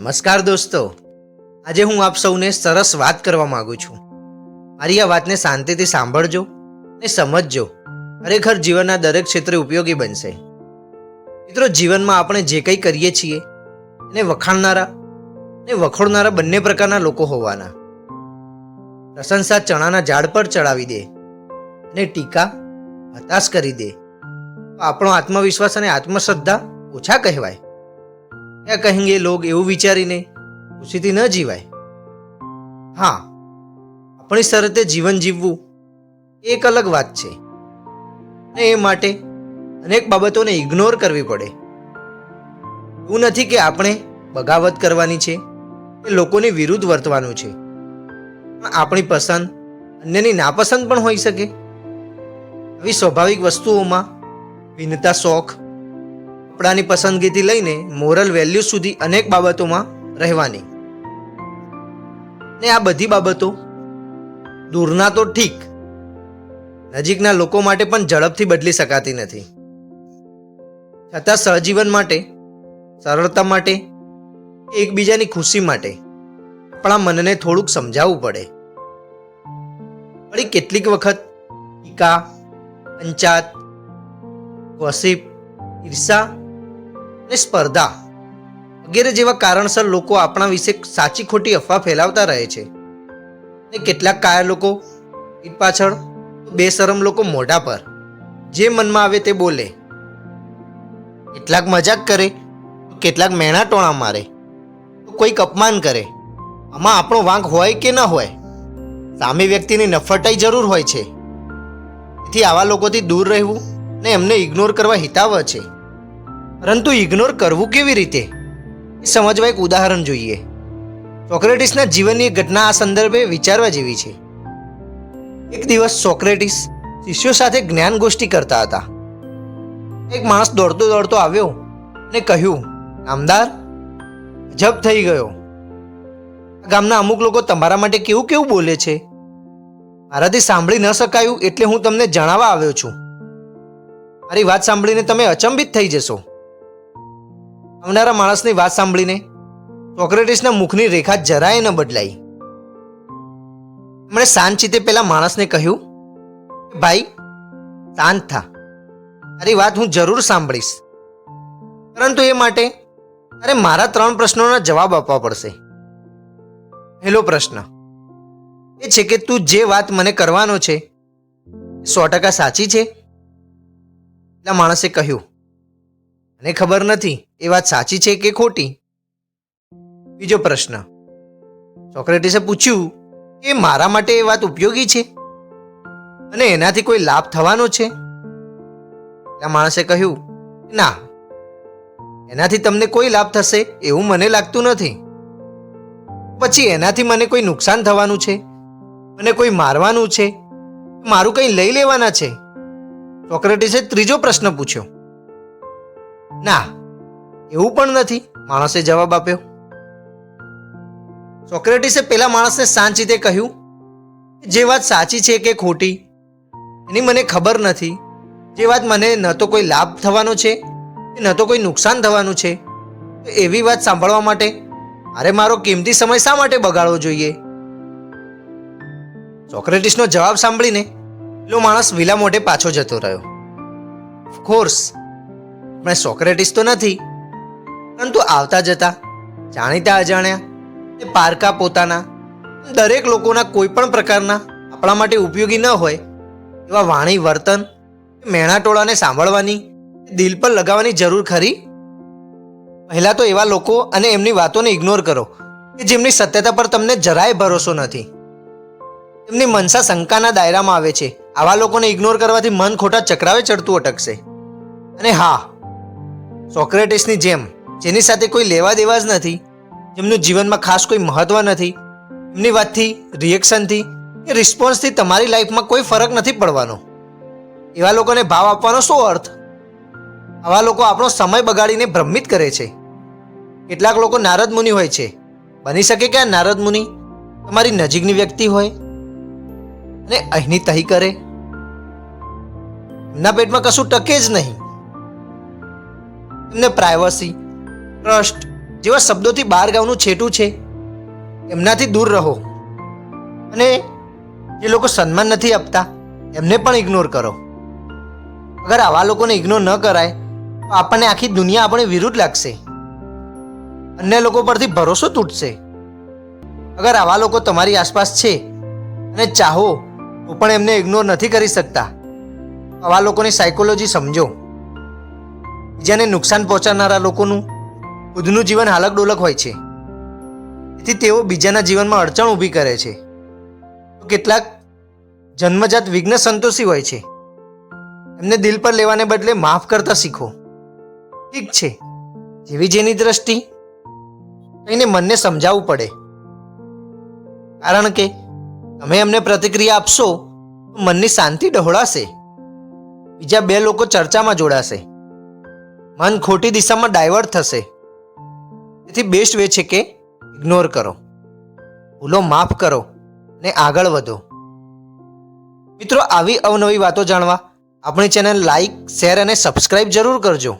નમસ્કાર દોસ્તો. આજે હું આપ સૌને સરસ વાત કરવા માંગુ છું. મારી આ વાતને શાંતિથી સાંભળજો અને સમજજો. ખરેખર જીવનના દરેક ક્ષેત્રે ઉપયોગી બનશે. મિત્રો, જીવનમાં આપણે જે કંઈ કરીએ છીએ, એને વખાણનારા અને વખોડનારા બંને પ્રકારના લોકો હોવાના. પ્રશંસા ચણાના ઝાડ પર ચડાવી દે અને ટીકા હતાશ કરી દે. તો આપણો આત્મવિશ્વાસ અને આત્મશ્રદ્ધા ઓછા કહેવાય. क्या कहेंगे लोग એવું વિચારીને ખુશીથી ન જીવાય હા આપણી શરતે જીવન જીવવું એ એક અલગ વાત છે અને એ માટે અનેક બાબતોને ઇગ્નોર કરવી પડે એવું નથી કે આપણે બગાવત કરવાની છે કે લોકોની વિરુદ્ધ વર્તવાનું છે પણ આપણી પસંદ અન્યની નાપસંદ પણ હોઈ શકે આવી સ્વાભાવિક વસ્તુઓમાં ભિન્નતા શોખ કપડાની પસંદગીથી લઈને મોરલ વેલ્યુ સુધી અનેક બાબતોમાં રહેવાની. ને આ બધી બાબતો દૂરના તો ઠીક. નજીકના લોકો માટે પણ ઝડપથી બદલી શકાતી નથી. છતાં સહજીવન માટે, સરળતા માટે, એકબીજાની ખુશી માટે આપણા મનને થોડુંક સમજાવવું પડે. વળી કેટલીક વખત ટીકા પંચાત ગોસિપ, ઈર્ષા અને સ્પર્ધા વગેરે જેવા કારણસર લોકો આપણા વિશે સાચી ખોટી અફવા ફેલાવતા રહે છે. ને કેટલાક કાયા લોકો પીઠ પાછળ બેશરમ લોકો મોઢા પર, જે મનમાં આવે તે બોલે. કેટલાક મજાક કરે કેટલાક મેણા ટોણા મારે કોઈક અપમાન કરે. આમાં આપણો વાંક હોય કે ન હોય, સામે વ્યક્તિની નફરટાઈ જરૂર હોય છે. તેથી આવા લોકોથી દૂર રહેવું ને એમને ઇગ્નોર કરવા હિતાવહ છે. પરંતુ ઇગ્નોર કરવું કેવી રીતે? સમજવા એક ઉદાહરણ જોઈએ. સોક્રેટિસના જીવનની એક ઘટના આ સંદર્ભે વિચારવા જેવી છે. એક દિવસ સોક્રેટિસ શિષ્યો સાથે જ્ઞાન ગોષ્ઠી કરતા હતા. એક માણસ દોડતો દોડતો આવ્યો અને કહ્યું, નામદાર જપ થઈ ગયો. ગામના અમુક લોકો તમારા માટે કેવું કેવું બોલે છે? મારાથી સાંભળી ન શકાયું એટલે હું તમને જણાવવા આવ્યો છું. મારી વાત સાંભળીને તમે અચંબિત થઈ જશો. આવનારા માણસની વાત સાંભળીને સોક્રેટિસના મુખની રેખા જરાય ન બદલાઈ. એમણે શાંતચિત્તે પેલા માણસને કહ્યું, ભાઈ, શાંત થા. તારી વાત હું જરૂર સાંભળીશ. પરંતુ એ માટે તારે મારા ત્રણ પ્રશ્નોના જવાબ આપવા પડશે. પહેલો પ્રશ્ન, એ છે કે તું જે વાત મને કરવાનો છે સો ટકા સાચી છે? એટલા માણસે કહ્યું મને ખબર નથી, એ વાત સાચી છે કે ખોટી? બીજો પ્રશ્ન. સોક્રેટિસે પૂછ્યું કે મારા માટે એ વાત ઉપયોગી છે? અને એનાથી કોઈ લાભ થવાનો છે? એટલા માણસે કહ્યું, ના, એનાથી તમને કોઈ લાભ થશે એવું મને લાગતું નથી. પછી એનાથી મને કોઈ નુકસાન થવાનું છે? મને કોઈ મારવાનું છે? મારું કંઈ લઈ લેવાના છે? સોક્રેટિસે ત્રીજો પ્રશ્ન પૂછ્યો ના, એવું પણ નથી. માણસે જવાબ આપ્યો. સોક્રેટિસે પેલા માણસને શાંતિથી કહ્યું જે વાત સાચી છે કે ખોટી, એની મને ખબર નથી. જે વાત મને ન તો કોઈ લાભ થવાનો છે ન તો કોઈ નુકસાન થવાનું છે એવી વાત સાંભળવા માટે મારે મારો કિંમતી સમય શા માટે બગાડવો જોઈએ? સોક્રેટિસનો જવાબ સાંભળીને પેલો માણસ વિલા મોઢે પાછો જતો રહ્યો. ઓફકોર્સ આપણે સોક્રેટિસ તો નથી. પરંતુ આવતા જતા, જાણીતા અજાણ્યા પારકા પોતાના દરેક લોકોના કોઈ પણ પ્રકારના આપણા માટે ઉપયોગી ન હોય, એવા વાણી, વર્તન મેણા ટોળાને સાંભળવાની દિલ પર લગાવવાની જરૂર ખરી? પહેલાં તો એવા લોકો અને એમની વાતોને ઇગ્નોર કરો, કે જેમની સત્યતા પર તમને જરાય ભરોસો નથી. એમની મનસા શંકાના દાયરામાં આવે છે. આવા લોકોને ઇગ્નોર કરવાથી મન ખોટા ચક્રાવે, ચડતું અટકશે. અને હા સોક્રેટિસની જેમ, જેની સાથે કોઈ લેવા દેવા જ નથી, જેમનું જીવનમાં ખાસ કોઈ મહત્વ નથી, એમની વાતથી રિએક્શનથી કે રિસ્પોન્સથી તમારી લાઈફમાં કોઈ ફરક નથી પડવાનો. એવા લોકોને ભાવ આપવાનો શું અર્થ? આવા લોકો આપણો સમય બગાડીને ભ્રમિત કરે છે. કેટલાક લોકો નારદ મુનિ હોય છે. બની શકે કે આ નારદ મુનિ તમારી નજીકની વ્યક્તિ હોય અને અહીંની તહી કરે? એમના પેટમાં કશું ટકે જ નહીં. એમને પ્રાઇવસી ટ્રસ્ટ જેવા શબ્દોથી બહાર ગામનું છેટું છે. એમનાથી દૂર રહો. અને જે લોકો સન્માન નથી આપતા, એમને પણ ઇગ્નોર કરો. અગર આવા લોકોને ઇગ્નોર ન કરાય, તો આપણને આખી દુનિયા આપણે વિરુદ્ધ લાગશે. અન્ય લોકો પરથી ભરોસો તૂટશે. અગર આવા લોકો તમારી આસપાસ છે અને ચાહો તો પણ એમને ઇગ્નોર નથી કરી શકતા. આવા લોકોની સાયકોલોજી સમજો. બીજાને નુકસાન પહોંચાડનારા લોકોનું ખુદનું જીવન હાલક ડોલક હોય છે. તેથી તેઓ બીજાના જીવનમાં અડચણ ઊભી કરે છે. કેટલાક જન્મજાત વિઘ્ન સંતોષી હોય છે. એમને દિલ પર લેવાને બદલે માફ કરતા શીખો. ઠીક છે. જેવી જેની દ્રષ્ટિ એને મનને સમજાવવું પડે. કારણ કે તમે એમને પ્રતિક્રિયા આપશો તો મનની શાંતિ ડહોળાશે. બીજા બે લોકો ચર્ચામાં જોડાશે. મન ખોટી દિશામાં ડાયવર્ટ થશે. તેથી બેસ્ટ વે છે કે ઇગ્નોર કરો. ભૂલો માફ કરો ને આગળ વધો. મિત્રો, આવી અવનવી વાતો જાણવા આપણી ચેનલ લાઈક શેર અને સબસ્ક્રાઇબ જરૂર કરજો.